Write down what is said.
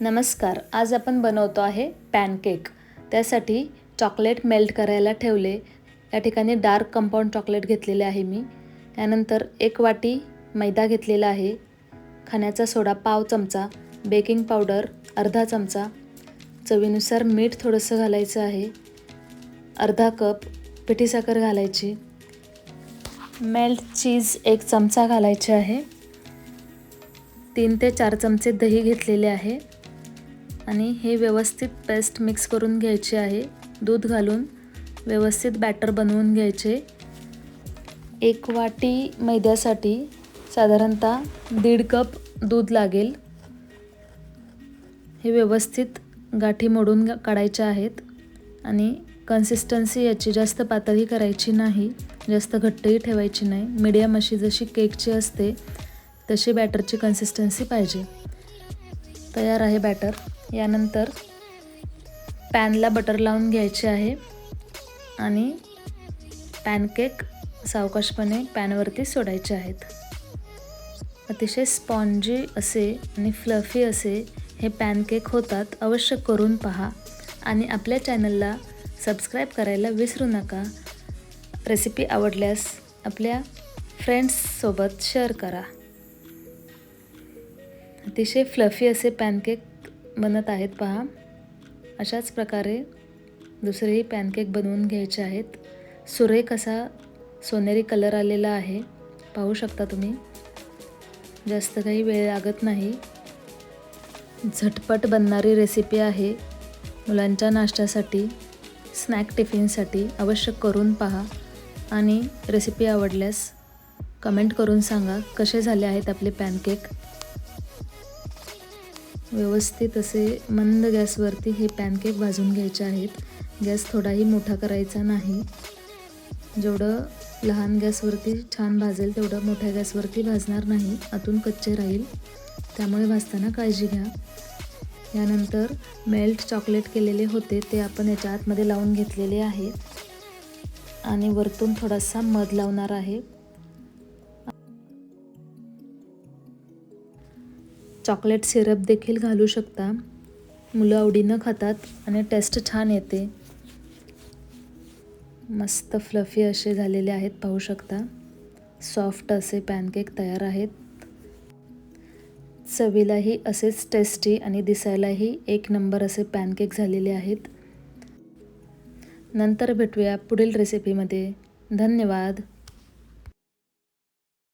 नमस्कार आज आपण बनवतो आहे पॅनकेक. त्यासाठी चॉकलेट मेल्ट करायला ठेवले. या ठिकाणी डार्क कंपाऊंड चॉकलेट घेतलेले आहे मी. त्यानंतर एक वाटी मैदा घेतलेला आहे. खाण्याचा सोडा पाव चमचा बेकिंग पावडर अर्धा चमचा चवीनुसार मीठ थोडंसं घालायचं आहे. अर्धा कप पिठी साखर घालायची. मेल्ट चीज एक चमचा घालायचे आहे. तीन ते चार चमचे दही घेतलेले आहे. आणि हे व्यवस्थित पेस्ट मिक्स करून घ्यायचे आहे. दूध घालून व्यवस्थित बॅटर बनवून घ्यायचे. एक वाटी मैद्यासाठी साधारणतः दीड कप दूध लागेल. हे व्यवस्थित गाठी मोडून काढायच्या आहेत आणि कन्सिस्टन्सी याची जास्त पातळी करायची नाही. जास्त घट्टही ठेवायची नाही. मीडियम अशी जशी केकची असते तशी बॅटरची कन्सिस्टन्सी पाहिजे. तयार आहे बॅटर यानंतर पॅनला बटर लावून घ्यायचे आहे आणि पॅनकेक सावकाशपणे पॅनवरती सोडायचे आहेत. अतिशय स्पॉन्जी असे आणि फ्लफी असे हे पॅनकेक होतात अवश्य करून पहा आणि आपल्या चॅनलला सबस्क्राईब करायला विसरू नका. रेसिपी आवडल्यास आपल्या फ्रेंड्ससोबत शेअर करा. अतिशय फ्लफी असे पॅनकेक बनत आहेत पहा. अशाच प्रकारे दुसरेही पॅनकेक बनवून घ्यायचे आहेत. सुरेख असा सोनेरी कलर आलेला आहे. पाहू शकता तुम्ही. जास्त काही वेळ लागत नाही. झटपट बनणारी रेसिपी आहे. मुलांच्या नाश्त्यासाठी स्नॅक टिफिनसाठी अवश्य करून पहा. आणि रेसिपी आवडल्यास कमेंट करून सांगा कसे झाले आहेत आपले पॅनकेक. व्यवस्थित असे मंद गॅसवरती हे पॅनकेक भाजून घ्यायचे आहेत. गॅस थोडाही मोठा करायचा नाही. जेवढं लहान गॅसवरती छान भाजेल तेवढं मोठ्या गॅसवरती भाजणार नाही. आतून कच्चे राहील. त्यामुळे भाजताना काळजी घ्या. यानंतर मेल्ट चॉकलेट केलेले होते ते आपण याच्या आतमध्ये लावून घेतलेले आहे. आणि वरतून थोडासा मध लावणार आहे. चॉकलेट सिरप देखील घालू शकता. मुलं आवडीनं खातात आणि टेस्ट छान येते. मस्त फ्लफी असे झालेले आहेत पाहू शकता. सॉफ्ट असे पॅनकेक तयार आहेत. चवीलाही असेच टेस्टी आणि दिसायलाही एक नंबर असे पॅनकेक झालेले आहेत. नंतर भेटूया पुढील रेसिपीमध्ये धन्यवाद.